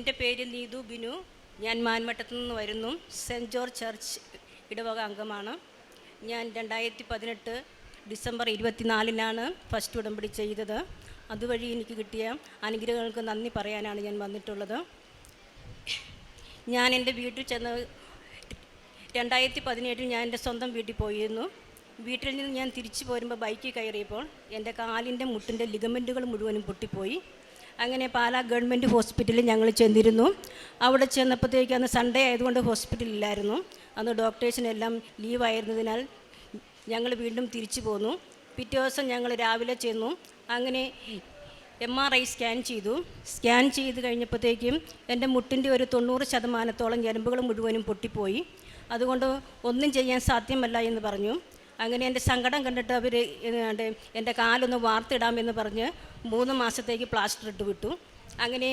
എന്റെ പേര് നീതു ബിനു. ഞാൻ മാൻമട്ടത്തു നിന്ന് വരുന്നു. സെന്റ് ജോർജ് ചർച്ച് ഇടവക അംഗമാണ്. ഞാൻ രണ്ടായിരത്തി പതിനെട്ട് ഡിസംബർ ഇരുപത്തിനാലിനാണ് ഫസ്റ്റ് ഉടമ്പടി ചെയ്തത്. അതുവഴി എനിക്ക് കിട്ടിയ അനുഗ്രഹങ്ങൾക്ക് നന്ദി പറയാനാണ് ഞാൻ വന്നിട്ടുള്ളത്. ഞാൻ എന്റെ വീട്ടിൽ ചെന്ന് രണ്ടായിരത്തി പതിനേഴിൽ ഞാൻ എന്റെ സ്വന്തം വീട്ടിൽ പോയിരുന്നു. വീട്ടിൽ നിന്ന് ഞാൻ തിരിച്ചു പോരുമ്പോൾ ബൈക്കിൽ കയറിയപ്പോൾ എന്റെ കാലിന്റെ മുട്ടിന്റെ ലിഗമെന്റുകൾ മുഴുവനും പൊട്ടിപ്പോയി. അങ്ങനെ പാലാ ഗവൺമെന്റ് ഹോസ്പിറ്റലിൽ ഞങ്ങൾ ചെന്നിരുന്നു. അവിടെ ചെന്നപ്പോഴത്തേക്ക് അന്ന് സൺഡേ ആയതുകൊണ്ട് ഹോസ്പിറ്റലില്ലായിരുന്നു അന്ന് ഡോക്ടേഴ്സിനെല്ലാം ലീവായിരുന്നതിനാൽ ഞങ്ങൾ വീണ്ടും തിരിച്ചു പോന്നു. പിറ്റേ ദിവസം ഞങ്ങൾ രാവിലെ ചെന്നു. അങ്ങനെ എം ആർ ഐ സ്കാൻ ചെയ്തു. സ്കാൻ ചെയ്ത് കഴിഞ്ഞപ്പോഴത്തേക്കും എന്റെ മുട്ടിന്റെ ഒരു തൊണ്ണൂറ് ശതമാനത്തോളം ഞരമ്പുകൾ മുഴുവനും പൊട്ടിപ്പോയി. അതുകൊണ്ട് ഒന്നും ചെയ്യാൻ സാധ്യമല്ല എന്ന് പറഞ്ഞു. അങ്ങനെ എന്റെ സങ്കടം കണ്ടിട്ട് അവർ എന്റെ കാലൊന്ന് വാർത്തിടാമെന്ന് പറഞ്ഞ് മൂന്ന് മാസത്തേക്ക് പ്ലാസ്റ്റർ ഇട്ട് വിട്ടു. അങ്ങനെ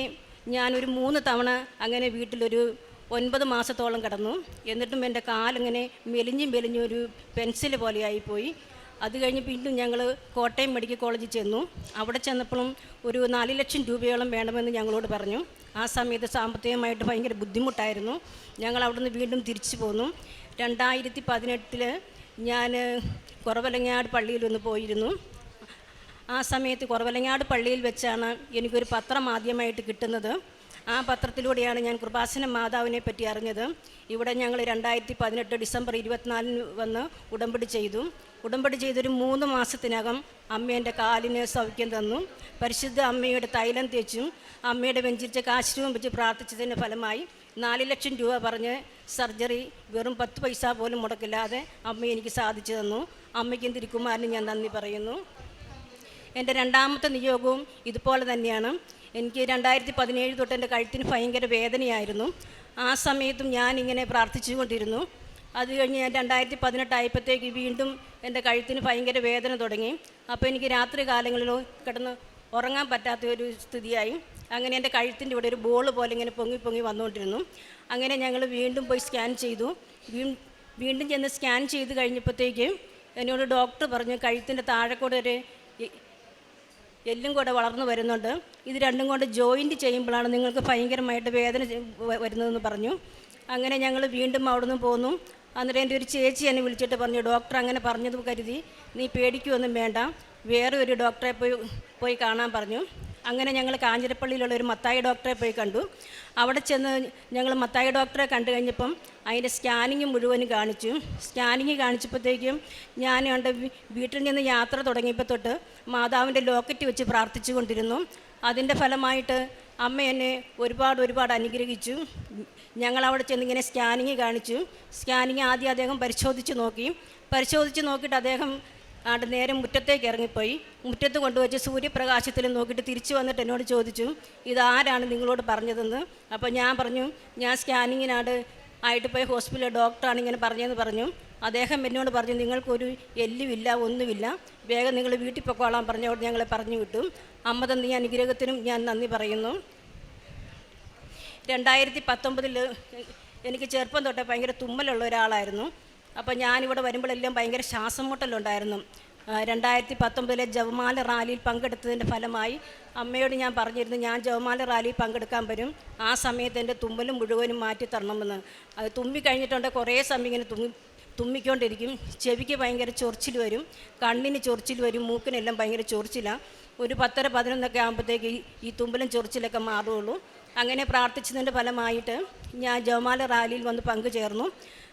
ഞാനൊരു മൂന്ന് തവണ അങ്ങനെ വീട്ടിലൊരു ഒൻപത് മാസത്തോളം കിടന്നു. എന്നിട്ടും എന്റെ കാലിങ്ങനെ മെലിഞ്ഞും മെലിഞ്ഞും ഒരു പെൻസിൽ പോലെയായിപ്പോയി അത് കഴിഞ്ഞ് വീണ്ടും ഞങ്ങൾ കോട്ടയം മെഡിക്കൽ കോളേജിൽ ചെന്നു. അവിടെ ചെന്നപ്പോഴും ഒരു നാല് ലക്ഷം രൂപയോളം വേണമെന്ന് ഞങ്ങളോട് പറഞ്ഞു. ആ സമയത്ത് സാമ്പത്തികമായിട്ട് ഭയങ്കര ബുദ്ധിമുട്ടായിരുന്നു. ഞങ്ങൾ അവിടുന്ന് വീണ്ടും തിരിച്ചു പോന്നു. രണ്ടായിരത്തി പതിനെട്ടിൽ ഞാൻ കുറവലങ്ങാട് പള്ളിയിൽ ഒന്ന് പോയിരുന്നു. ആ സമയത്ത് കുറവലങ്ങാട് പള്ളിയിൽ വെച്ചാണ് എനിക്കൊരു പത്രം ആദ്യമായിട്ട് കിട്ടുന്നത്. ആ പത്രത്തിലൂടെയാണ് ഞാൻ കൃപാസന മാതാവിനെ പറ്റി അറിഞ്ഞത്. ഇവിടെ ഞങ്ങൾ രണ്ടായിരത്തി പതിനെട്ട് ഡിസംബർ ഇരുപത്തിനാലിന് വന്ന് ഉടമ്പടി ചെയ്തു. ഉടമ്പടി ചെയ്തൊരു മൂന്ന് മാസത്തിനകം അമ്മ എന്റെ കാലിന് സൗഖ്യം തന്നു. പരിശുദ്ധ അമ്മയുടെ തൈലം തേച്ചും അമ്മയുടെ വെഞ്ചിരിച്ച കാശ്രൂപം വെച്ച് പ്രാർത്ഥിച്ചതിന്റെ ഫലമായി നാല് ലക്ഷം രൂപ പറഞ്ഞ് സർജറി വെറും പത്ത് പൈസ പോലും മുടക്കില്ലാതെ അമ്മ എനിക്ക് സാധിച്ചു തന്നു. അമ്മയ്ക്കും തിരുക്കുമാരനും ഞാൻ നന്ദി പറയുന്നു. എന്റെ രണ്ടാമത്തെ നിയോഗവും ഇതുപോലെ തന്നെയാണ്. എനിക്ക് രണ്ടായിരത്തി പതിനേഴ് തൊട്ട് എന്റെ കഴുത്തിന് ഭയങ്കര വേദനയായിരുന്നു. ആ സമയത്തും ഞാനിങ്ങനെ പ്രാർത്ഥിച്ചുകൊണ്ടിരുന്നു. അത് കഴിഞ്ഞ് ഞാൻ രണ്ടായിരത്തി പതിനെട്ടായപ്പോഴത്തേക്ക് വീണ്ടും എന്റെ കഴുത്തിന് ഭയങ്കര വേദന തുടങ്ങി. അപ്പോൾ എനിക്ക് രാത്രി കാലങ്ങളിലോ കിടന്ന് ഉറങ്ങാൻ പറ്റാത്ത ഒരു സ്ഥിതിയായി. അങ്ങനെ എന്റെ കഴുത്തിന്റെ ഇവിടെ ഒരു ബോൾ പോലെ ഇങ്ങനെ പൊങ്ങി പൊങ്ങി വന്നുകൊണ്ടിരുന്നു. അങ്ങനെ ഞങ്ങൾ വീണ്ടും പോയി സ്കാൻ ചെയ്തു. വീണ്ടും ചെന്ന് സ്കാൻ ചെയ്ത് കഴിഞ്ഞപ്പോഴത്തേക്ക് എന്നോട് ഡോക്ടർ പറഞ്ഞു കഴുത്തിന്റെ താഴെക്കൂടെ ഒരു എല്ലും കൂടെ വളർന്നു വരുന്നുണ്ട്. ഇത് രണ്ടും കൊണ്ട് ജോയിന്റ് ചെയ്യുമ്പോഴാണ് നിങ്ങൾക്ക് ഭയങ്കരമായിട്ട് വേദന വരുന്നതെന്ന് പറഞ്ഞു. അങ്ങനെ ഞങ്ങൾ വീണ്ടും അവിടുന്ന് പോന്നു. അന്നേരം എന്റെ ഒരു ചേച്ചി എന്നെ വിളിച്ചിട്ട് പറഞ്ഞു ഡോക്ടർ അങ്ങനെ പറഞ്ഞത് കരുതി നീ പേടിക്കുമൊന്നും വേണ്ട. വേറെ ഒരു ഡോക്ടറെ പോയി പോയി കാണാൻ പറഞ്ഞു. അങ്ങനെ ഞങ്ങൾ കാഞ്ഞിരപ്പള്ളിയിലുള്ള ഒരു മത്തായി ഡോക്ടറെ പോയി കണ്ടു. അവിടെ ചെന്ന് ഞങ്ങൾ മത്തായി ഡോക്ടറെ കണ്ടു കഴിഞ്ഞപ്പം അതിന്റെ സ്കാനിങ് മുഴുവനും കാണിച്ചു. സ്കാനിങ് കാണിച്ചപ്പോഴത്തേക്കും ഞാൻ കണ്ട് വീട്ടിൽ നിന്ന് യാത്ര തുടങ്ങിയപ്പോൾ തൊട്ട് മാതാവിന്റെ ലോക്കറ്റ് വെച്ച് പ്രാർത്ഥിച്ചു കൊണ്ടിരുന്നു അതിന്റെ ഫലമായിട്ട് അമ്മ എന്നെ ഒരുപാട് ഒരുപാട് അനുഗ്രഹിച്ചു. ഞങ്ങൾ അവിടെ ചെന്ന് ഇങ്ങനെ സ്കാനിങ് കാണിച്ചു. സ്കാനിങ് ആദ്യം അദ്ദേഹം പരിശോധിച്ച് നോക്കി. പരിശോധിച്ച് നോക്കിയിട്ട് അദ്ദേഹം ആണ്ട് നേരം മുറ്റത്തേക്ക് ഇറങ്ങിപ്പോയി. മുറ്റത്ത് കൊണ്ടുവച്ച് സൂര്യപ്രകാശത്തിൽ നോക്കിയിട്ട് തിരിച്ചു വന്നിട്ട് എന്നോട് ചോദിച്ചു ഇതാരാണ് നിങ്ങളോട് പറഞ്ഞതെന്ന്? അപ്പോൾ ഞാൻ പറഞ്ഞു ഞാൻ സ്കാനിങ്ങിനാട് ആയിട്ട് പോയി ഹോസ്പിറ്റലിലെ ഡോക്ടറാണ് ഇങ്ങനെ പറഞ്ഞതെന്ന് പറഞ്ഞു. അദ്ദേഹം എന്നോട് പറഞ്ഞു നിങ്ങൾക്കൊരു എല്ലുമില്ല ഒന്നുമില്ല. വേഗം നിങ്ങൾ വീട്ടിൽ പൊക്കോളാൻ പറഞ്ഞോട് ഞങ്ങളെ പറഞ്ഞു വിട്ടു. അമ്മ തന്ന ഈ അനുഗ്രഹത്തിനും ഞാൻ നന്ദി പറയുന്നു. രണ്ടായിരത്തി പത്തൊമ്പതിൽ എനിക്ക് ചെറുപ്പം തൊട്ടേ ഭയങ്കര തുമ്മലുള്ള ഒരാളായിരുന്നു. അപ്പോൾ ഞാനിവിടെ വരുമ്പോഴെല്ലാം ഭയങ്കര ശ്വാസം മുട്ടലുണ്ടായിരുന്നു രണ്ടായിരത്തി പത്തൊമ്പതിലെ ജവമാല റാലിയിൽ പങ്കെടുത്തതിന്റെ ഫലമായി അമ്മയോട് ഞാൻ പറഞ്ഞിരുന്നു ഞാൻ ജവമാല റാലിയിൽ പങ്കെടുക്കാൻ വരും. ആ സമയത്ത് എന്റെ തുമ്മലും മുഴുവനും മാറ്റി തരണമെന്ന് അത് തുമ്മി കഴിഞ്ഞിട്ടുണ്ട് കുറേ സമയം ഇങ്ങനെ തുമ്മി തുമ്മിക്കൊണ്ടിരിക്കും. ചെവിക്ക് ഭയങ്കര ചൊറിച്ചിൽ വരും. കണ്ണിന് ചൊറിച്ചിൽ വരും. മൂക്കിനെല്ലാം ഭയങ്കര ചൊറിച്ചിലാണ് ഒരു പത്തര പതിനൊന്നൊക്കെ ആകുമ്പോഴത്തേക്ക് ഈ- തുമ്പലും ചൊറിച്ചിലൊക്കെ മാറുകയുള്ളൂ അങ്ങനെ പ്രാർത്ഥിച്ചതിന്റെ ഫലമായിട്ട് ഞാൻ ജവമാല റാലിയിൽ വന്ന് പങ്കുചേർന്നു.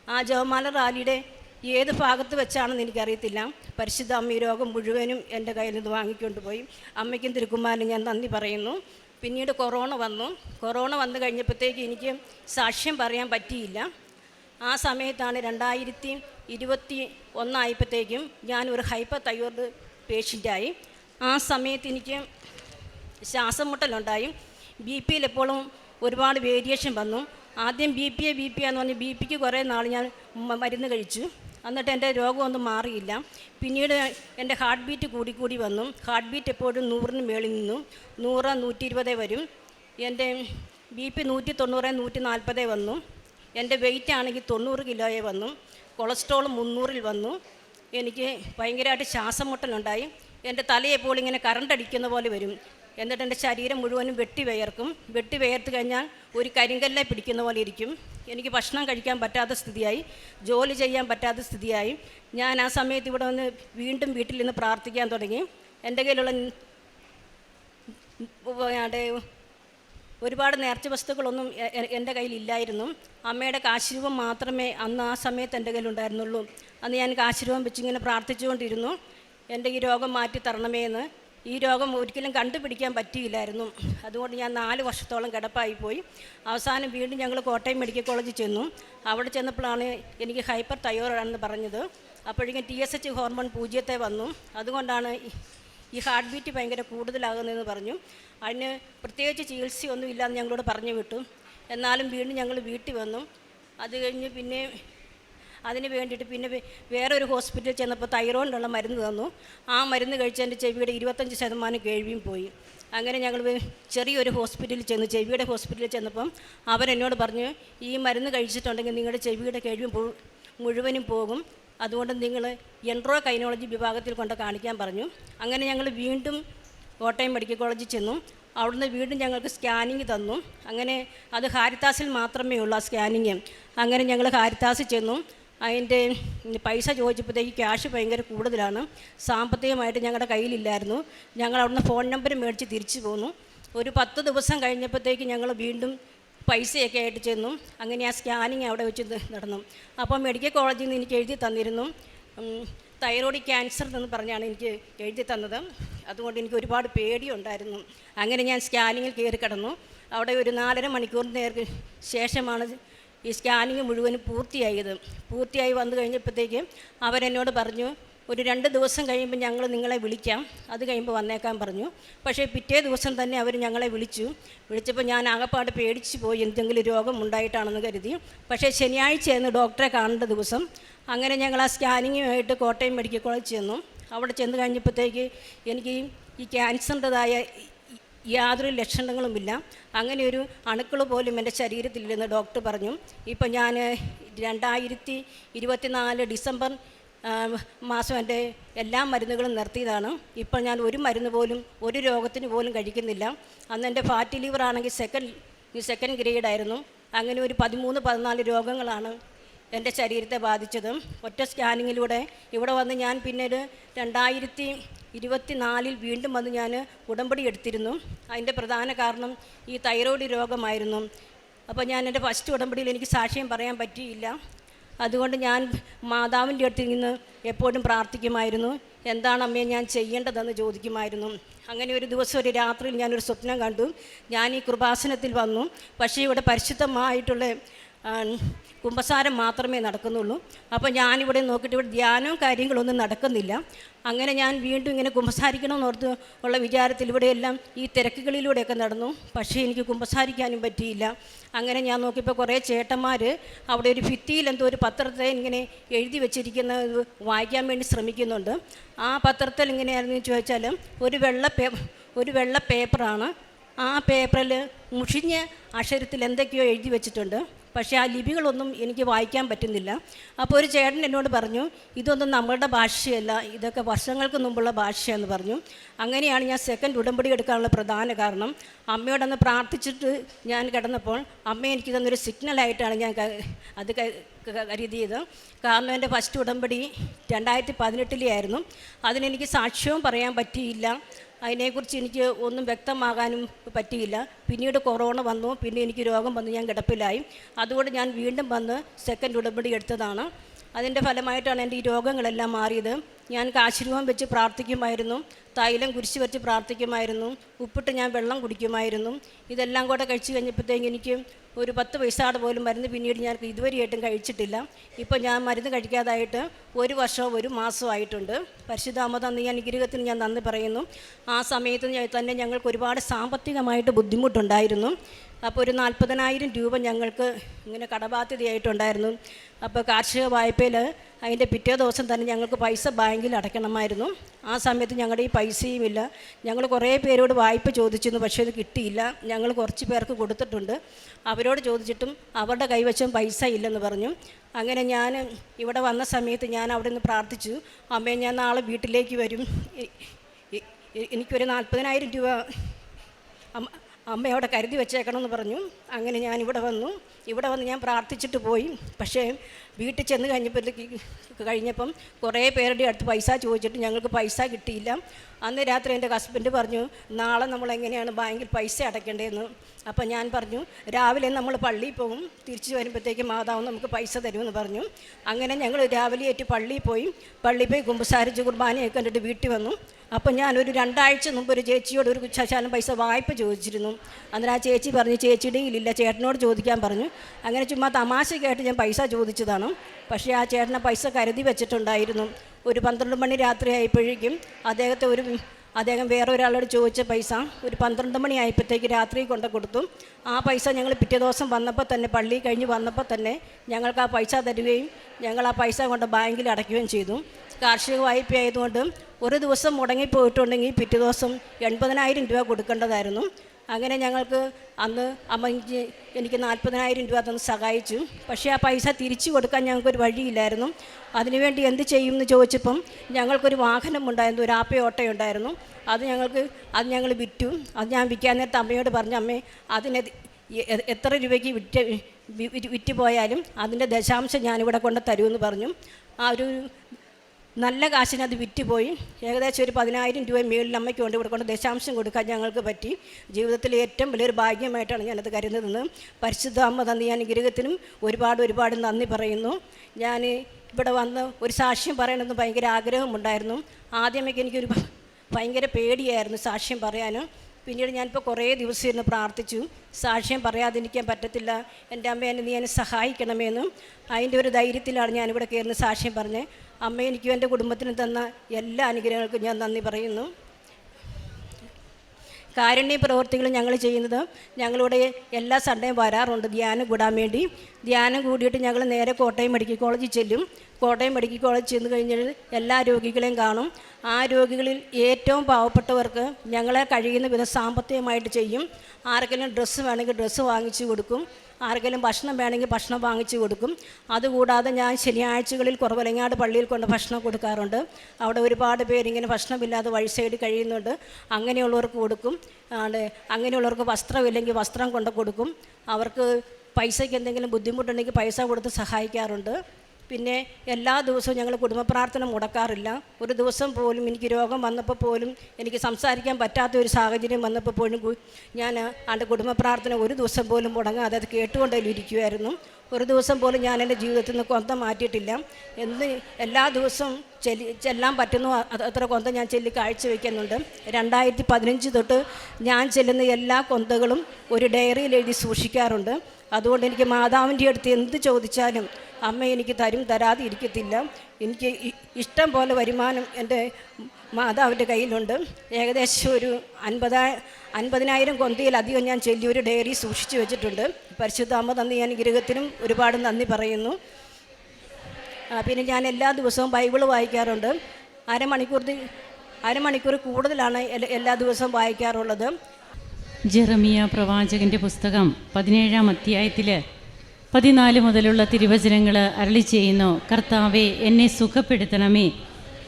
ആ ജവമാല റാലിയുടെ ഏത് ഭാഗത്ത് വെച്ചാണെന്ന് എനിക്കറിയത്തില്ല. പരിശുദ്ധ അമ്മ ഈ രോഗം മുഴുവനും എന്റെ കയ്യിൽ നിന്ന് വാങ്ങിക്കൊണ്ട് പോയി അമ്മയ്ക്കും തിരുക്കുമാരനും ഞാൻ നന്ദി പറയുന്നു. പിന്നീട് കൊറോണ വന്നു. കൊറോണ വന്നു കഴിഞ്ഞപ്പോഴത്തേക്ക് എനിക്ക് സാക്ഷ്യം പറയാൻ പറ്റിയില്ല. ആ സമയത്താണ് രണ്ടായിരത്തി ഇരുപത്തി ഒന്നായപ്പോഴത്തേക്കും ഞാൻ ഒരു ഹൈപ്പർ തൈറോയ്ഡ് പേഷ്യന്റായി. ആ സമയത്ത് എനിക്ക് ശ്വാസം മുട്ടലുണ്ടായി ബി പിയിൽ എപ്പോഴും ഒരുപാട് വേരിയേഷൻ വന്നു. ആദ്യം B P A B P എന്ന് പറഞ്ഞ് ബി പിക്ക് കുറേ നാൾ ഞാൻ മരുന്ന് കഴിച്ചു. എന്നിട്ട് എന്റെ രോഗമൊന്നും മാറിയില്ല. പിന്നീട് എന്റെ ഹാർട്ട് ബീറ്റ് കൂടിക്കൂടി കൂടി വന്നു. ഹാർട്ട് ബീറ്റ് എപ്പോഴും നൂറിന് മേളിൽ നിന്നു. നൂറ് നൂറ്റി ഇരുപതേ വരും. എന്റെ ബി പി നൂറ്റി തൊണ്ണൂറ് നൂറ്റി നാൽപ്പതേ വന്നു. എന്റെ വെയിറ്റ് ആണെങ്കിൽ തൊണ്ണൂറ് കിലോയെ വന്നു കൊളസ്ട്രോൾ മുന്നൂറിൽ വന്നു എനിക്ക് ഭയങ്കരമായിട്ട് ശ്വാസം മുട്ടലുണ്ടായി എന്റെ തലയെപ്പോൾ ഇങ്ങനെ കറണ്ട് അടിക്കുന്ന പോലെ വരും എന്നിട്ട് എന്റെ ശരീരം മുഴുവനും വെട്ടി വിയർക്കും വെട്ടി വിയർത്ത് കഴിഞ്ഞാൽ ഒരു കരിങ്കല്ലെ പിടിക്കുന്ന പോലെ ഇരിക്കും എനിക്ക് ഭക്ഷണം കഴിക്കാൻ പറ്റാത്ത സ്ഥിതിയായി ജോലി ചെയ്യാൻ പറ്റാത്ത സ്ഥിതിയായി ഞാൻ ആ സമയത്ത് ഇവിടെ വന്ന് വീണ്ടും വീട്ടിൽ നിന്ന് പ്രാർത്ഥിക്കാൻ തുടങ്ങി എന്റെ കയ്യിലുള്ള ഒരുപാട് നേർച്ച വസ്തുക്കളൊന്നും എന്റെ കയ്യിൽ കയ്യിലില്ലായിരുന്നു. അമ്മയുടെ കാശിരൂപം മാത്രമേ അന്ന് ആ സമയത്ത് എന്റെ കയ്യിൽ ഉണ്ടായിരുന്നുള്ളൂ അന്ന് ഞാൻ കാശിരൂപം വെച്ചിങ്ങനെ പ്രാർത്ഥിച്ചുകൊണ്ടിരുന്നു. എന്റെ ഈ രോഗം മാറ്റി തരണമേ എന്ന്. ഈ രോഗം ഒരിക്കലും കണ്ടുപിടിക്കാൻ പറ്റിയില്ലായിരുന്നു. അതുകൊണ്ട് ഞാൻ നാല് വർഷത്തോളം കിടപ്പായി പോയി അവസാനം വീണ്ടും ഞങ്ങൾ കോട്ടയം മെഡിക്കൽ കോളേജിൽ ചെന്നു. അവിടെ ചെന്നപ്പോഴാണ് എനിക്ക് ഹൈപ്പർ തൈറോയിഡാണെന്ന് പറഞ്ഞത്. അപ്പോഴേക്കും ടി എസ് എച്ച് ഹോർമോൺ പൂജ്യത്തെ വന്നു. അതുകൊണ്ടാണ് ഈ- ഹാർട്ട് ബീറ്റ് ഭയങ്കര കൂടുതലാകുന്നതെന്ന് പറഞ്ഞു. അതിന് പ്രത്യേകിച്ച് ചികിത്സയൊന്നും ഇല്ലയെന്ന് ഞങ്ങളോട് പറഞ്ഞു വിട്ടു. എന്നാലും വീണ്ടും ഞങ്ങൾ വീട്ടിൽ വന്നു. അത് കഴിഞ്ഞ് പിന്നെ അതിന് വേണ്ടിയിട്ട് പിന്നെ വേറെ ഒരു ഹോസ്പിറ്റലിൽ ചെന്നപ്പോൾ തൈറോയിഡുള്ള മരുന്ന് തന്നു. ആ മരുന്ന് കഴിച്ചതിന്റെ ചെവിയുടെ ഇരുപത്തഞ്ച് ശതമാനം കേൾവിയും പോയി. അങ്ങനെ ഞങ്ങൾ ചെറിയൊരു ഹോസ്പിറ്റലിൽ ചെന്ന്. ചെവിയുടെ ഹോസ്പിറ്റലിൽ ചെന്നപ്പം അവരെന്നോട് പറഞ്ഞു ഈ മരുന്ന് കഴിച്ചിട്ടുണ്ടെങ്കിൽ നിങ്ങളുടെ ചെവിയുടെ കേൾവി മുഴുവനും പോകും. അതുകൊണ്ട് നിങ്ങൾ എൻട്രോ കൈനോളജി വിഭാഗത്തിൽ കൊണ്ട് കാണിക്കാൻ പറഞ്ഞു. അങ്ങനെ ഞങ്ങൾ വീണ്ടും കോട്ടയം മെഡിക്കൽ കോളേജിൽ ചെന്നു. അവിടുന്ന് വീണ്ടും ഞങ്ങൾക്ക് സ്കാനിങ് തന്നു. അങ്ങനെ അത് ഹാരിത്താസിൽ മാത്രമേ ഉള്ളൂ ആ സ്കാനിങ് അങ്ങനെ ഞങ്ങൾ ഹാരിത്താസിൽ ചെന്നു. അതിന്റെ പൈസ ചോദിച്ചപ്പോഴത്തേക്ക് ക്യാഷ് ഭയങ്കര കൂടുതലാണ്. സാമ്പത്തികമായിട്ട് ഞങ്ങളുടെ കയ്യിലില്ലായിരുന്നു. ഞങ്ങൾ അവിടുന്ന് ഫോൺ നമ്പർ മേടിച്ച് തിരിച്ചു പോന്നു. ഒരു പത്ത് ദിവസം കഴിഞ്ഞപ്പോഴത്തേക്ക് ഞങ്ങൾ വീണ്ടും പൈസയൊക്കെ ആയിട്ട് ചെന്നു. അങ്ങനെ ആ സ്കാനിങ് അവിടെ വെച്ച് നടന്നു. അപ്പോൾ മെഡിക്കൽ കോളേജിൽ നിന്ന് എനിക്ക് എഴുതി തന്നിരുന്നു. തൈറോയിഡ് ക്യാൻസർ എന്ന് പറഞ്ഞാണ് എനിക്ക് എഴുതി തന്നത്. അതുകൊണ്ട് എനിക്ക് ഒരുപാട് പേടിയുണ്ടായിരുന്നു. അങ്ങനെ ഞാൻ സ്കാനിങ്ങിൽ കയറി കിടന്നു. അവിടെ ഒരു നാലര മണിക്കൂറിന് നേർക്ക് ശേഷമാണ് ഈ സ്കാനിങ് മുഴുവനും പൂർത്തിയായത്. പൂർത്തിയായി വന്നു കഴിഞ്ഞപ്പോഴത്തേക്ക് അവരെന്നോട് പറഞ്ഞു ഒരു രണ്ട് ദിവസം കഴിയുമ്പോൾ ഞങ്ങൾ നിങ്ങളെ വിളിക്കാം. അത് കഴിയുമ്പോൾ വന്നേക്കാൻ പറഞ്ഞു. പക്ഷേ പിറ്റേ ദിവസം തന്നെ അവർ ഞങ്ങളെ വിളിച്ചു. വിളിച്ചപ്പോൾ ഞാൻ ആകപ്പാട് പേടിച്ച് പോയി. എന്തെങ്കിലും രോഗം ഉണ്ടായിട്ടാണെന്ന് കരുതി. പക്ഷേ ശനിയാഴ്ചയായിരുന്നു ഡോക്ടറെ കാണേണ്ട ദിവസം. അങ്ങനെ ഞങ്ങൾ ആ സ്കാനിങ്ങുമായിട്ട് കോട്ടയം മെഡിക്കൽ കോളേജ് ചെന്നു. അവിടെ ചെന്ന് കഴിഞ്ഞപ്പോഴത്തേക്ക് എനിക്ക് ഈ- ക്യാൻസറിന്റെതായ യാതൊരു ലക്ഷണങ്ങളുമില്ല. അങ്ങനെ ഒരു അണുക്കൾ പോലും എന്റെ ശരീരത്തിലില്ലെന്ന് ഡോക്ടർ പറഞ്ഞു. ഇപ്പം ഞാൻ രണ്ടായിരത്തി ഇരുപത്തിനാല് ഡിസംബർ മാസം എന്റെ എല്ലാ മരുന്നുകളും നിർത്തിയതാണ്. ഇപ്പോൾ ഞാൻ ഒരു മരുന്ന് പോലും ഒരു രോഗത്തിന് പോലും കഴിക്കുന്നില്ല. അന്ന് എന്റെ ഫാറ്റ് ലിവർ ആണെങ്കിൽ സെക്കൻഡ് സെക്കൻഡ് ഗ്രേഡ് ആയിരുന്നു. അങ്ങനെ ഒരു പതിമൂന്ന് പതിനാല് രോഗങ്ങളാണ് എന്റെ ശരീരത്തെ ബാധിച്ചത്. ഒറ്റ സ്കാനിങ്ങിലൂടെ ഇവിടെ വന്ന് ഞാൻ പിന്നീട് രണ്ടായിരത്തി ഇരുപത്തി നാലിൽ വീണ്ടും വന്ന് ഞാൻ ഉടമ്പടി എടുത്തിരുന്നു. അതിന്റെ പ്രധാന കാരണം ഈ തൈറോയ്ഡ് രോഗമായിരുന്നു. അപ്പോൾ ഞാൻ എന്റെ ഫസ്റ്റ് ഉടമ്പടിയിൽ എനിക്ക് സാക്ഷ്യം പറയാൻ പറ്റിയില്ല. അതുകൊണ്ട് ഞാൻ മാതാവിന്റെ അടുത്ത് നിന്ന് എപ്പോഴും പ്രാർത്ഥിക്കുമായിരുന്നു. എന്താണ് അമ്മയെ ഞാൻ ചെയ്യേണ്ടതെന്ന് ചോദിക്കുമായിരുന്നു. അങ്ങനെ ഒരു ദിവസം ഒരു രാത്രിയിൽ ഞാനൊരു സ്വപ്നം കണ്ടു. ഞാൻ ഈ കൃപാസനത്തിൽ വന്നു. പക്ഷേ ഇവിടെ പരിശുദ്ധമായിട്ടുള്ള കുമ്പസാരം മാത്രമേ നടക്കുന്നുള്ളൂ. അപ്പോൾ ഞാനിവിടെ നോക്കിയിട്ട് ഇവിടെ ധ്യാനവും കാര്യങ്ങളൊന്നും നടക്കുന്നില്ല. അങ്ങനെ ഞാൻ വീണ്ടും ഇങ്ങനെ കുമ്പസാരിക്കണമെന്നോർത്ത് ഉള്ള വിചാരത്തിൽ ഇവിടെയെല്ലാം ഈ തിരക്കുകളിലൂടെയൊക്കെ നടന്നു. പക്ഷേ എനിക്ക് കുമ്പസാരിക്കാനും പറ്റിയില്ല. അങ്ങനെ ഞാൻ നോക്കിയപ്പോൾ കുറേ ചേട്ടന്മാർ അവിടെ ഒരു ഭിത്തിയിൽ എന്തോ ഒരു പത്രത്തെ ഇങ്ങനെ എഴുതി വെച്ചിരിക്കുന്ന വായിക്കാൻ വേണ്ടി ശ്രമിക്കുന്നുണ്ട്. ആ പത്രത്തിൽ ഇങ്ങനെയായിരുന്നു ചോദിച്ചാൽ ഒരു വെള്ള പേ ഒരു വെള്ള പേപ്പറാണ്. ആ പേപ്പറിൽ മുഷിഞ്ഞ അക്ഷരത്തിൽ എന്തൊക്കെയോ എഴുതി വെച്ചിട്ടുണ്ട്. പക്ഷേ ആ ലിപികളൊന്നും എനിക്ക് വായിക്കാൻ പറ്റുന്നില്ല. അപ്പോൾ ഒരു ചേട്ടൻ എന്നോട് പറഞ്ഞു ഇതൊന്നും നമ്മളുടെ ഭാഷയല്ല ഇതൊക്കെ വർഷങ്ങൾക്ക് മുമ്പുള്ള ഭാഷയെന്ന് പറഞ്ഞു. അങ്ങനെയാണ് ഞാൻ സെക്കൻഡ് ഉടമ്പടി എടുക്കാനുള്ള പ്രധാന കാരണം. അമ്മയോടൊന്ന് പ്രാർത്ഥിച്ചിട്ട് ഞാൻ കിടന്നപ്പോൾ അമ്മ എനിക്ക് തന്നൊരു സിഗ്നലായിട്ടാണ് ഞാൻ അത് കരുതിയത്. കാരണം എന്റെ ഫസ്റ്റ് ഉടമ്പടി രണ്ടായിരത്തി പതിനെട്ടിലെ ആയിരുന്നു. അതിനെനിക്ക് സാക്ഷ്യവും പറയാൻ പറ്റിയില്ല. അതിനെക്കുറിച്ച് എനിക്ക് ഒന്നും വ്യക്തമാകാനും പറ്റിയില്ല. പിന്നീട് കൊറോണ വന്നു. പിന്നെ എനിക്ക് രോഗം വന്നു. ഞാൻ കിടപ്പിലായി. അതുകൊണ്ട് ഞാൻ വീണ്ടും വന്ന് സെക്കൻഡ് ഉടമ്പടി എടുത്തതാണ്. അതിന്റെ ഫലമായിട്ടാണ് എന്റെ ഈ രോഗങ്ങളെല്ലാം മാറിയത്. ഞാൻ കാശിരൂഹം വെച്ച് പ്രാർത്ഥിക്കുമായിരുന്നു തൈലം കുരിശ് വെച്ച് പ്രാർത്ഥിക്കുമായിരുന്നു ഉപ്പിട്ട് ഞാൻ വെള്ളം കുടിക്കുമായിരുന്നു. ഇതെല്ലാം കൂടെ കഴിച്ചു കഴിഞ്ഞപ്പോഴത്തേക്ക് എനിക്ക് ഒരു പത്ത് പൈസയുടെ പോലും മരുന്ന് പിന്നീട് ഞാൻ ഇതുവരെയായിട്ടും കഴിച്ചിട്ടില്ല. ഇപ്പോൾ ഞാൻ മരുന്ന് കഴിക്കാതായിട്ട് ഒരു വർഷമോ ഒരു മാസമോ ആയിട്ടുണ്ട്. പരിശുദ്ധാമത അന്ന് ഞാൻ അനുഗ്രഹത്തിന് ഞാൻ നന്ദി പറയുന്നു. ആ സമയത്ത് തന്നെ ഞങ്ങൾക്ക് ഒരുപാട് സാമ്പത്തികമായിട്ട് ബുദ്ധിമുട്ടുണ്ടായിരുന്നു. അപ്പോൾ ഒരു നാൽപ്പതിനായിരം രൂപ ഞങ്ങൾക്ക് ഇങ്ങനെ കടബാധ്യതയായിട്ടുണ്ടായിരുന്നു. അപ്പോൾ കാർഷിക വായ്പയിൽ അതിന്റെ പിറ്റേ ദിവസം തന്നെ ഞങ്ങൾക്ക് പൈസ ബാങ്കിൽ അടയ്ക്കണമായിരുന്നു. ആ സമയത്ത് ഞങ്ങളുടെ ഈ പൈസയും ഇല്ല. ഞങ്ങൾ കുറേ പേരോട് വായ്പ ചോദിച്ചിരുന്നു പക്ഷേ അത് കിട്ടിയില്ല. ഞങ്ങൾ കുറച്ച് പേർക്ക് കൊടുത്തിട്ടുണ്ട്. അവരോട് ചോദിച്ചിട്ടും അവരുടെ കൈവശം പൈസ ഇല്ലെന്ന് പറഞ്ഞു. അങ്ങനെ ഞാൻ ഇവിടെ വന്ന സമയത്ത് ഞാൻ അവിടെ നിന്ന് പ്രാർത്ഥിച്ചു അമ്മേ ഞാൻ നാളെ വീട്ടിലേക്ക് വരും. എനിക്കൊരു നാൽപ്പതിനായിരം രൂപ അമ്മ അവിടെ കരുതി വെച്ചേക്കണമെന്ന് പറഞ്ഞു. അങ്ങനെ ഞാൻ ഇവിടെ വന്നു. ഇവിടെ വന്ന് ഞാൻ പ്രാർത്ഥിച്ചിട്ട് പോയി. പക്ഷേ വീട്ടിൽ ചെന്ന് കഴിഞ്ഞപ്പോഴത്തേക്ക് കഴിഞ്ഞപ്പം കുറേ പേരുടെ അടുത്ത് പൈസ ചോദിച്ചിട്ട് ഞങ്ങൾക്ക് പൈസ കിട്ടിയില്ല. അന്ന് രാത്രി എന്റെ ഹസ്ബൻഡ് പറഞ്ഞു നാളെ നമ്മൾ എങ്ങനെയാണ് ബാങ്കിൽ പൈസ അടയ്ക്കേണ്ടതെന്ന്? അപ്പം ഞാൻ പറഞ്ഞു രാവിലെ നമ്മൾ പള്ളിയിൽ പോകും തിരിച്ചു വരുമ്പോഴത്തേക്ക് മാതാവ് നമുക്ക് പൈസ തരുമെന്ന് പറഞ്ഞു. അങ്ങനെ ഞങ്ങൾ രാവിലെ ആയിട്ട് പള്ളിയിൽ പോയി. പള്ളിയിൽ പോയി കുമ്പസാരിച്ച് കുർബാനയൊക്കെ കണ്ടിട്ട് വീട്ടിൽ വന്നു. അപ്പം ഞാനൊരു രണ്ടാഴ്ച മുമ്പ് ഒരു ചേച്ചിയോട് ഒരു ശശാലം പൈസ വായ്പ ചോദിച്ചിരുന്നു. അന്നേരം ആ ചേച്ചി പറഞ്ഞു ചേച്ചിയുടെ ഇല്ല ചേട്ടനോട് ചോദിക്കാൻ പറഞ്ഞു. അങ്ങനെ ചുമ്മാ തമാശയ്ക്കായിട്ട് ഞാൻ പൈസ ചോദിച്ചതാണ്. പക്ഷേ ആ ചേട്ടനെ പൈസ കരുതി വെച്ചിട്ടുണ്ടായിരുന്നു. ഒരു പന്ത്രണ്ട് മണി രാത്രി ആയപ്പോഴേക്കും അദ്ദേഹത്തെ ഒരു അദ്ദേഹം വേറെ ഒരാളോട് ചോദിച്ച പൈസ ഒരു പന്ത്രണ്ട് മണി ആയപ്പോഴത്തേക്ക് രാത്രി കൊണ്ട് കൊടുത്തു. ആ പൈസ ഞങ്ങൾ പിറ്റേ ദിവസം വന്നപ്പോൾ തന്നെ പള്ളി കഴിഞ്ഞ് വന്നപ്പോൾ തന്നെ ഞങ്ങൾക്ക് ആ പൈസ തരികയും ഞങ്ങൾ ആ പൈസ കൊണ്ട് ബാങ്കിൽ അടയ്ക്കുകയും ചെയ്തു. കാർഷിക വായ്പ ആയതുകൊണ്ടും ഒരു ദിവസം മുടങ്ങിപ്പോയിട്ടുണ്ടെങ്കിൽ പിറ്റേ ദിവസം എൺപതിനായിരം രൂപ കൊടുക്കേണ്ടതായിരുന്നു. അങ്ങനെ ഞങ്ങൾക്ക് അന്ന് അമ്മ എനിക്ക് നാൽപ്പതിനായിരം രൂപ തന്ന് സഹായിച്ചു. പക്ഷേ ആ പൈസ തിരിച്ചു കൊടുക്കാൻ ഞങ്ങൾക്കൊരു വഴിയില്ലായിരുന്നു. അതിനുവേണ്ടി എന്ത് ചെയ്യും എന്ന് ചോദിച്ചപ്പം ഞങ്ങൾക്കൊരു വാഹനം ഉണ്ടായിരുന്നു ഒരു ആപ്പ ഓട്ടയുണ്ടായിരുന്നു. അത് ഞങ്ങൾക്ക് അത് ഞങ്ങൾ വിറ്റു. അത് ഞാൻ വിൽക്കാൻ നേരത്തെ അമ്മയോട് പറഞ്ഞു അമ്മേ അതിനെ എത്ര രൂപയ്ക്ക് വിറ്റ് വിറ്റ് പോയാലും അതിന്റെ ദശാംശം ഞാനിവിടെ കൊണ്ട് തരുമെന്ന് പറഞ്ഞു. ആ ഒരു നല്ല കാശിന് അത് വിറ്റുപോയി. ഏകദേശം ഒരു പതിനായിരം രൂപ മേളിൽ അമ്മയ്ക്ക് കൊണ്ട് കൊടുക്കേണ്ട ദശാംശം കൊടുക്കാൻ ഞങ്ങൾക്ക് പറ്റി. ജീവിതത്തിൽ ഏറ്റവും വലിയൊരു ഭാഗ്യമായിട്ടാണ് ഞാനത് കരുതുന്നത്. പരിശുദ്ധ അമ്മ തന്ന ഞാൻ അനുഗ്രഹത്തിനും ഒരുപാട് ഒരുപാട് നന്ദി പറയുന്നു. ഞാൻ ഇവിടെ വന്ന് ഒരു സാക്ഷ്യം പറയണമെന്ന് ഭയങ്കര ആഗ്രഹമുണ്ടായിരുന്നു. ആദ്യമൊക്കെ എനിക്കൊരു ഭയങ്കര പേടിയായിരുന്നു സാക്ഷ്യം പറയാൻ. പിന്നീട് ഞാനിപ്പോൾ കുറേ ദിവസം ഇരുന്ന് പ്രാർത്ഥിച്ചു. സാക്ഷ്യം പറയാതിരിക്കാൻ പറ്റത്തില്ല. എന്റെ അമ്മ എന്നെ നീ എന്നെ സഹായിക്കണമെന്നും അതിന്റെ ഒരു ധൈര്യത്തിലാണ് ഞാനിവിടെ കയറുന്ന സാക്ഷ്യം പറഞ്ഞത് അമ്മ എനിക്കും എന്റെ കുടുംബത്തിനും തന്ന എല്ലാ അനുഗ്രഹങ്ങൾക്കും ഞാൻ നന്ദി പറയുന്നു. കാരുണ്യ പ്രവർത്തികൾ ഞങ്ങൾ ചെയ്യുന്നത്. ഞങ്ങളുടെ എല്ലാ സൺഡേയും വരാറുണ്ട്. ധ്യാനം കൂടാൻ വേണ്ടി. ധ്യാനം കൂടിയിട്ട് ഞങ്ങൾ നേരെ കോട്ടയം മെഡിക്കൽ കോളേജിൽ ചെല്ലും. കോട്ടയം മെഡിക്കൽ കോളേജ് ചെന്ന് കഴിഞ്ഞാൽ എല്ലാ രോഗികളെയും കാണും. ആ രോഗികളിൽ ഏറ്റവും പാവപ്പെട്ടവർക്ക് ഞങ്ങളെ കഴിയുന്ന വിധം സാമ്പത്തികമായിട്ട് ചെയ്യും. ആർക്കെങ്കിലും ഡ്രസ്സ് വേണമെങ്കിൽ ഡ്രസ്സ് വാങ്ങിച്ചു കൊടുക്കും. ആർക്കെങ്കിലും ഭക്ഷണം വേണമെങ്കിൽ ഭക്ഷണം വാങ്ങിച്ചു കൊടുക്കും. അതുകൂടാതെ ഞാൻ ശനിയാഴ്ചകളിൽ കുറവലങ്ങാട് പള്ളിയിൽ കൊണ്ട് ഭക്ഷണം കൊടുക്കാറുണ്ട്. അവിടെ ഒരുപാട് പേരിങ്ങനെ ഭക്ഷണമില്ലാതെ വഴി സൈഡ് കഴിയുന്നുണ്ട്. അങ്ങനെയുള്ളവർക്ക് കൊടുക്കും. അങ്ങനെയുള്ളവർക്ക് വസ്ത്രമില്ലെങ്കിൽ വസ്ത്രം കൊണ്ട് കൊടുക്കും. അവർക്ക് പൈസയ്ക്ക് എന്തെങ്കിലും ബുദ്ധിമുട്ടുണ്ടെങ്കിൽ പൈസ കൊടുത്ത് സഹായിക്കാറുണ്ട്. പിന്നെ എല്ലാ ദിവസവും ഞങ്ങൾ കുടുംബ പ്രാർത്ഥന മുടക്കാറില്ല. ഒരു ദിവസം പോലും എനിക്ക് രോഗം വന്നപ്പോൾ പോലും എനിക്ക് സംസാരിക്കാൻ പറ്റാത്ത ഒരു സാഹചര്യം വന്നപ്പോൾ പോലും ഞാൻ ആണ്ട് കുടുംബ പ്രാർത്ഥന ഒരു ദിവസം പോലും മുടങ്ങാതെ അത് കേട്ടുകൊണ്ടതിൽ ഇരിക്കുമായിരുന്നു ഒരു ദിവസം പോലും ഞാൻ എന്റെ ജീവിതത്തിൽ നിന്ന് കൊന്ത മാറ്റിയിട്ടില്ല. എന്ന് എല്ലാ ദിവസവും ചെല്ലി ചെല്ലാൻ പറ്റുന്നു അത്ര കൊന്ത ഞാൻ ചെല്ലി കാഴ്ചവെക്കുന്നുണ്ട്. രണ്ടായിരത്തി പതിനഞ്ച് തൊട്ട് ഞാൻ ചെല്ലുന്ന എല്ലാ കൊന്തകളും ഒരു ഡയറിയിൽ എഴുതി സൂക്ഷിക്കാറുണ്ട്. അതുകൊണ്ട് എനിക്ക് മാതാവിന്റെ അടുത്ത് എന്ത് ചോദിച്ചാലും അമ്മ എനിക്ക് തരും തരാതെ ഇരിക്കത്തില്ല. എനിക്ക് ഇഷ്ടം പോലെ വരുമാനം എന്റെ മാതാവിന്റെ കയ്യിലുണ്ട്. ഏകദേശം ഒരു അൻപതാ അൻപതിനായിരം കൊന്തയിലധികം ഞാൻ ചെല്ലിയൊരു ഡയറി സൂക്ഷിച്ചു വെച്ചിട്ടുണ്ട്. പരിശുദ്ധ അമ്മ തന്നെ ഞാൻ ഗൃഹത്തിനും ഒരുപാട് നന്ദി പറയുന്നു. പിന്നെ ഞാൻ എല്ലാ ദിവസവും ബൈബിൾ വായിക്കാറുണ്ട്. അരമണിക്കൂർ അരമണിക്കൂർ കൂടുതലാണ് എല്ലാ ദിവസവും വായിക്കാറുള്ളത്. ജെറമിയ പ്രവാചകന്റെ പുസ്തകം പതിനേഴാം അധ്യായത്തിൽ പതിനാല് മുതലുള്ള തിരുവചനങ്ങൾ അരളി ചെയ്യുന്നു. കർത്താവെ എന്നെ സുഖപ്പെടുത്തണമേ.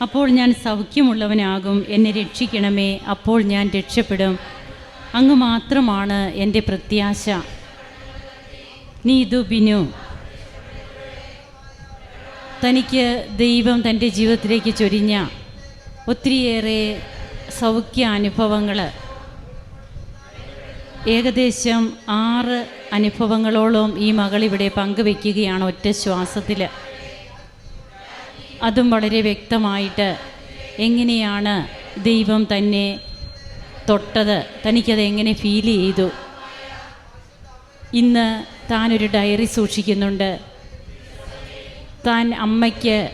അപ്പോൾ ഞാൻ സൗഖ്യമുള്ളവനാകും. എന്നെ രക്ഷിക്കണമേ. അപ്പോൾ ഞാൻ രക്ഷപ്പെടും. അങ്ങ് മാത്രമാണ് എന്റെ പ്രത്യാശ. നീതു ബിനു തനിക്ക് ദൈവം തന്റെ ജീവിതത്തിലേക്ക് ചൊരിഞ്ഞ ഒത്തിരിയേറെ സൗഖ്യ അനുഭവങ്ങൾ ഏകദേശം ആറ് അനുഭവങ്ങളോളം ഈ മകൾ ഇവിടെ പങ്കുവെക്കുകയാണ് ഒറ്റ ശ്വാസത്തിൽ അതും വളരെ വ്യക്തമായിട്ട് എങ്ങനെയാണ് ദൈവം തന്നെ തൊട്ടത് തനിക്കത് എങ്ങനെ ഫീൽ ചെയ്തു. ഇന്ന് താനൊരു ഡയറി സൂക്ഷിക്കുന്നുണ്ട്. താൻ അമ്മയ്ക്ക്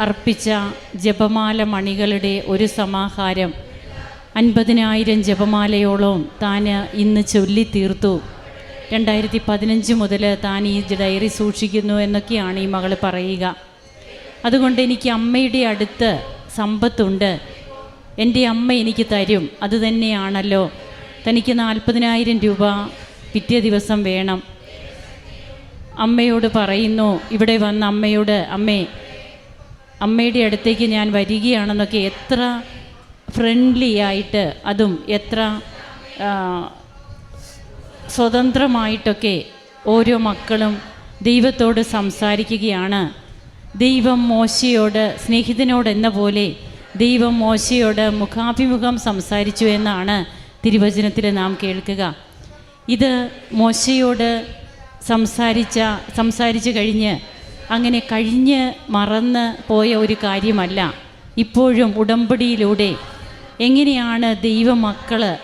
അർപ്പിച്ച ജപമാല മണികളുടെ ഒരു സമാഹാരം അൻപതിനായിരം ജപമാലയോളം താൻ ഇന്ന് ചൊല്ലി തീർത്തു. രണ്ടായിരത്തി പതിനഞ്ച് മുതൽ താൻ ഈ ഡയറി സൂക്ഷിക്കുന്നു എന്നൊക്കെയാണ് ഈ മകൾ പറയുക. അതുകൊണ്ട് എനിക്ക് അമ്മയുടെ അടുത്ത് സമ്പത്തുണ്ട്. എന്റെ അമ്മ എനിക്ക് തരും. അത് തന്നെയാണല്ലോ. തനിക്ക് നാൽപ്പതിനായിരം രൂപ പിറ്റേ ദിവസം വേണം. അമ്മയോട് പറയുന്നു ഇവിടെ വന്ന അമ്മയോട് അമ്മേ അമ്മയുടെ അടുത്തേക്ക് ഞാൻ വരികയാണെന്നൊക്കെ എത്ര ഫ്രണ്ട്ലി ആയിട്ട് അതും എത്ര സ്വതന്ത്രമായിട്ടൊക്കെ ഓരോ മക്കളും ദൈവത്തോട് സംസാരിക്കുകയാണ്. ദൈവം മോശയോട് സ്നേഹിതനോട് എന്ന പോലെ ദൈവം മോശയോട് മുഖാഭിമുഖം സംസാരിച്ചു എന്നാണ് തിരുവചനത്തിൽ നാം കേൾക്കുക. ഇത് മോശയോട് സംസാരിച്ച സംസാരിച്ചു കഴിഞ്ഞ് അങ്ങനെ കഴിഞ്ഞ് മറന്ന് പോയ ഒരു കാര്യമല്ല. ഇപ്പോഴും ഉടമ്പടിയിലൂടെ എങ്ങനെയാണ് ദൈവമക്കൾ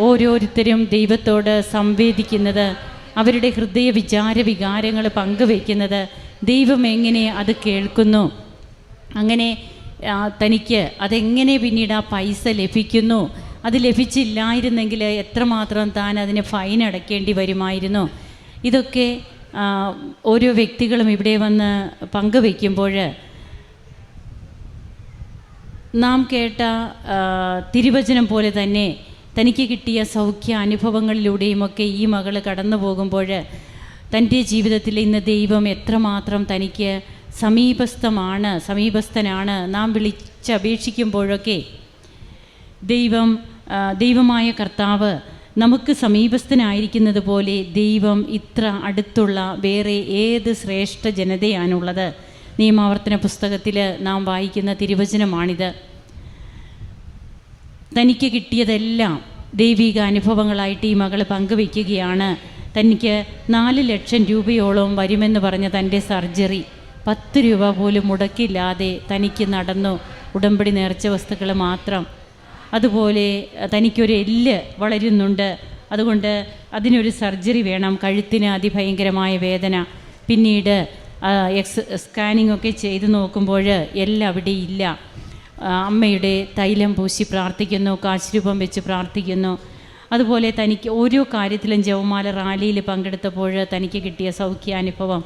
ഓരോരുത്തരും ദൈവത്തോട് സംവേദിക്കുന്നത് അവരുടെ ഹൃദയ വിചാര വികാരങ്ങൾ പങ്കുവയ്ക്കുന്നത് ദൈവം എങ്ങനെ അത് കേൾക്കുന്നു? അങ്ങനെ തനിക്ക് അതെങ്ങനെ പിന്നീട് ആ പൈസ ലഭിക്കുന്നു? അത് ലഭിച്ചില്ലായിരുന്നെങ്കിൽ എത്രമാത്രം താൻ അതിന് ഫൈൻ അടയ്ക്കേണ്ടി വരുമായിരുന്നു? ഇതൊക്കെ ഓരോ വ്യക്തികളും ഇവിടെ വന്ന് പങ്കുവയ്ക്കുമ്പോൾ നാം കേട്ട തിരുവചനം പോലെ തന്നെ തനിക്ക് കിട്ടിയ സൗഖ്യ അനുഭവങ്ങളിലൂടെയുമൊക്കെ ഈ മകൾ കടന്നു പോകുമ്പോൾ തന്റെ ജീവിതത്തിൽ ഇന്ന് ദൈവം എത്രമാത്രം തനിക്ക് സമീപസ്ഥമാണ് സമീപസ്ഥനാണ്. നാം വിളിച്ചപേക്ഷിക്കുമ്പോഴൊക്കെ ദൈവം ദൈവമായ കർത്താവ് നമുക്ക് സമീപസ്ഥനായിരിക്കുന്നത് പോലെ ദൈവം ഇത്ര അടുത്തുള്ള വേറെ ഏത് ശ്രേഷ്ഠ ജനതയാണുള്ളത്? നിയമാവർത്തന പുസ്തകത്തിൽ നാം വായിക്കുന്ന തിരുവചനമാണിത്. തനിക്ക് കിട്ടിയതെല്ലാം ദൈവിക അനുഭവങ്ങളായിട്ട് ഈ മകൾ പങ്കുവയ്ക്കുകയാണ് തനിക്ക് നാല് ലക്ഷം രൂപയോളം വരുമെന്ന് പറഞ്ഞ തന്റെ സർജറി പത്ത് രൂപ പോലും മുടക്കില്ലാതെ തനിക്ക് നടന്നു. ഉടമ്പടി നേർച്ച വസ്തുക്കൾ മാത്രം. അതുപോലെ തനിക്കൊരു എല്ല് വളരുന്നുണ്ട്. അതുകൊണ്ട് അതിനൊരു സർജറി വേണം. കഴുത്തിന് അതിഭയങ്കരമായ വേദന. പിന്നീട് എക്സ് സ്കാനിംഗ് ഒക്കെ ചെയ്ത് നോക്കുമ്പോൾ എല്ലാം അവിടെ ഇല്ല അമ്മയുടെ തൈലം പൂശി പ്രാർത്ഥിക്കുന്നു കാശുരൂപം വെച്ച് പ്രാർത്ഥിക്കുന്നു. അതുപോലെ തനിക്ക് ഓരോ കാര്യത്തിലും ജവമാല റാലിയിൽ പങ്കെടുത്തപ്പോൾ തനിക്ക് കിട്ടിയ സൗഖ്യാനുഭവം.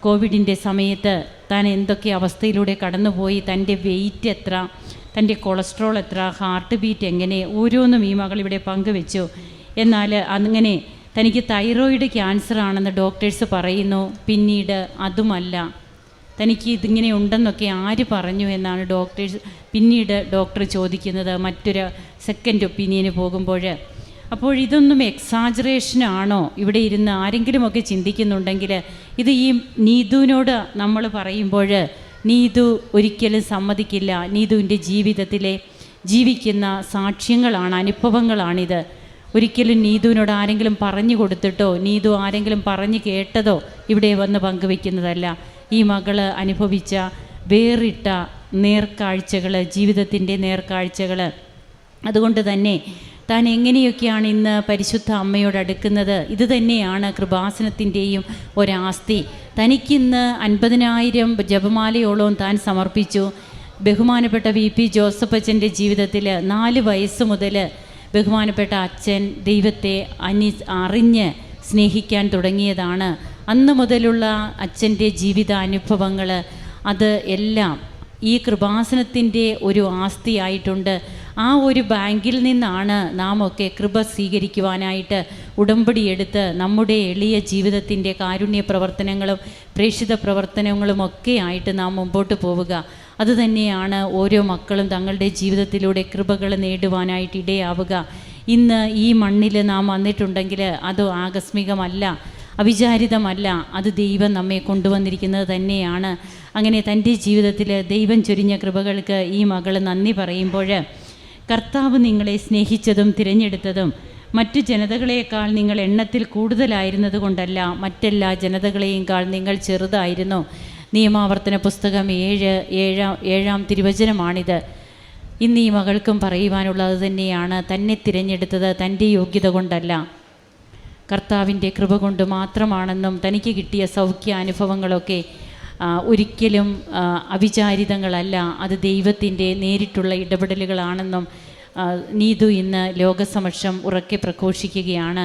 കോവിഡിന്റെ സമയത്ത് താൻ എന്തൊക്കെ അവസ്ഥയിലൂടെ കടന്നുപോയി തന്റെ വെയിറ്റ് എത്ര തന്റെ കൊളസ്ട്രോൾ എത്ര ഹാർട്ട് ബീറ്റ് എങ്ങനെ ഓരോന്നും ഈ മകൾ ഇവിടെ പങ്കുവെച്ചു. എന്നാൽ അങ്ങനെ തനിക്ക് തൈറോയിഡ് ക്യാൻസർ ആണെന്ന് ഡോക്ടേഴ്സ് പറയുന്നു. പിന്നീട് അതുമല്ല. തനിക്ക് ഇതിങ്ങനെ ഉണ്ടെന്നൊക്കെ ആര് പറഞ്ഞു എന്നാണ് ഡോക്ടേഴ്സ് പിന്നീട് ഡോക്ടർ ചോദിക്കുന്നത് മറ്റൊരു സെക്കൻഡ് ഒപ്പീനിയന് പോകുമ്പോൾ. അപ്പോൾ ഇതൊന്നും എക്സാജറേഷനാണോ ഇവിടെ ഇരുന്ന് ആരെങ്കിലുമൊക്കെ ചിന്തിക്കുന്നുണ്ടെങ്കിൽ ഇത് ഈ നീതുവിനോട് നമ്മൾ പറയുമ്പോൾ നീതു ഒരിക്കലും സമ്മതിക്കില്ല. നീതുവിന്റെ ജീവിതത്തിലെ ജീവിക്കുന്ന സാക്ഷ്യങ്ങളാണ് അനുഭവങ്ങളാണിത്. ഒരിക്കലും നീതുവിനോട് ആരെങ്കിലും പറഞ്ഞു കൊടുത്തിട്ടോ നീതു ആരെങ്കിലും പറഞ്ഞു കേട്ടതോ ഇവിടെ വന്ന് പങ്കുവെക്കുന്നതല്ല ഈ മകൾ അനുഭവിച്ച വേറിട്ട നേർക്കാഴ്ചകൾ ജീവിതത്തിന്റെ നേർക്കാഴ്ചകൾ അതുകൊണ്ട് തന്നെ താൻ എങ്ങനെയൊക്കെയാണ് ഇന്ന് പരിശുദ്ധ അമ്മയോട് അടുക്കുന്നത്? ഇത് തന്നെയാണ് കൃപാസനത്തിന്റെയും ഒരാസ്തി. തനിക്കിന്ന് അൻപതിനായിരം ജപമാലയോളവും താൻ സമർപ്പിച്ചു. ബഹുമാനപ്പെട്ട വി പി ജോസഫ് അച്ഛന്റെ ജീവിതത്തിൽ നാല് വയസ്സ് മുതൽ ബഹുമാനപ്പെട്ട അച്ഛൻ ദൈവത്തെ അനി അറിഞ്ഞ് സ്നേഹിക്കാൻ തുടങ്ങിയതാണ്. അന്ന് മുതലുള്ള അച്ഛന്റെ ജീവിതാനുഭവങ്ങൾ അത് എല്ലാം ഈ കൃപാസനത്തിന്റെ ഒരു ആസ്തിയായിട്ടുണ്ട് ആ ഒരു ബാങ്കിൽ നിന്നാണ് നാം ഒക്കെ കൃപ സ്വീകരിക്കുവാനായിട്ട് ഉടമ്പടിയെടുത്ത് നമ്മുടെ എളിയ ജീവിതത്തിന്റെ കാരുണ്യ പ്രവർത്തനങ്ങളും പ്രേക്ഷിത പ്രവർത്തനങ്ങളും ഒക്കെ ആയിട്ട് നാം മുമ്പോട്ട് പോവുക. അതുതന്നെയാണ് ഓരോ മക്കളും തങ്ങളുടെ ജീവിതത്തിലൂടെ കൃപകൾ നേടുവാനായിട്ട് ഇടയാവുക. ഇന്ന് ഈ മണ്ണിൽ നാം വന്നിട്ടുണ്ടെങ്കിൽ അത് ആകസ്മികമല്ല അവിചാരിതമല്ല. അത് ദൈവം നമ്മെ കൊണ്ടുവന്നിരിക്കുന്നത് തന്നെയാണ്. അങ്ങനെ തന്റെ ജീവിതത്തിൽ ദൈവം ചൊരിഞ്ഞ കൃപകൾക്ക് ഈ മകൾ നന്ദി പറയുമ്പോൾ കർത്താവ് നിങ്ങളെ സ്നേഹിച്ചതും തിരഞ്ഞെടുത്തതും മറ്റു ജനതകളെക്കാൾ നിങ്ങൾ എണ്ണത്തിൽ കൂടുതലായിരുന്നത് കൊണ്ടല്ല മറ്റെല്ലാ ജനതകളെയും നിങ്ങൾ ചെറുതായിരുന്നു. നിയമാവർത്തന പുസ്തകം ഏഴ് ഏഴാം ഏഴാം തിരുവചനമാണിത്. ഇന്ന് ഈ മകൾക്കും പറയുവാനുള്ളത് തന്നെയാണ് തന്നെ തിരഞ്ഞെടുത്തത് തന്റെ യോഗ്യത കൊണ്ടല്ല. കർത്താവിന്റെ കൃപ കൊണ്ട് മാത്രമാണെന്നും തനിക്ക് കിട്ടിയ സൗഖ്യ അനുഭവങ്ങളൊക്കെ ഒരിക്കലും അവിചാരിതങ്ങളല്ല. അത് ദൈവത്തിന്റെ നേരിട്ടുള്ള ഇടപെടലുകളാണെന്നും നീതു ഇന്ന് ലോകസമക്ഷം ഉറക്കെ പ്രഘോഷിക്കുകയാണ്.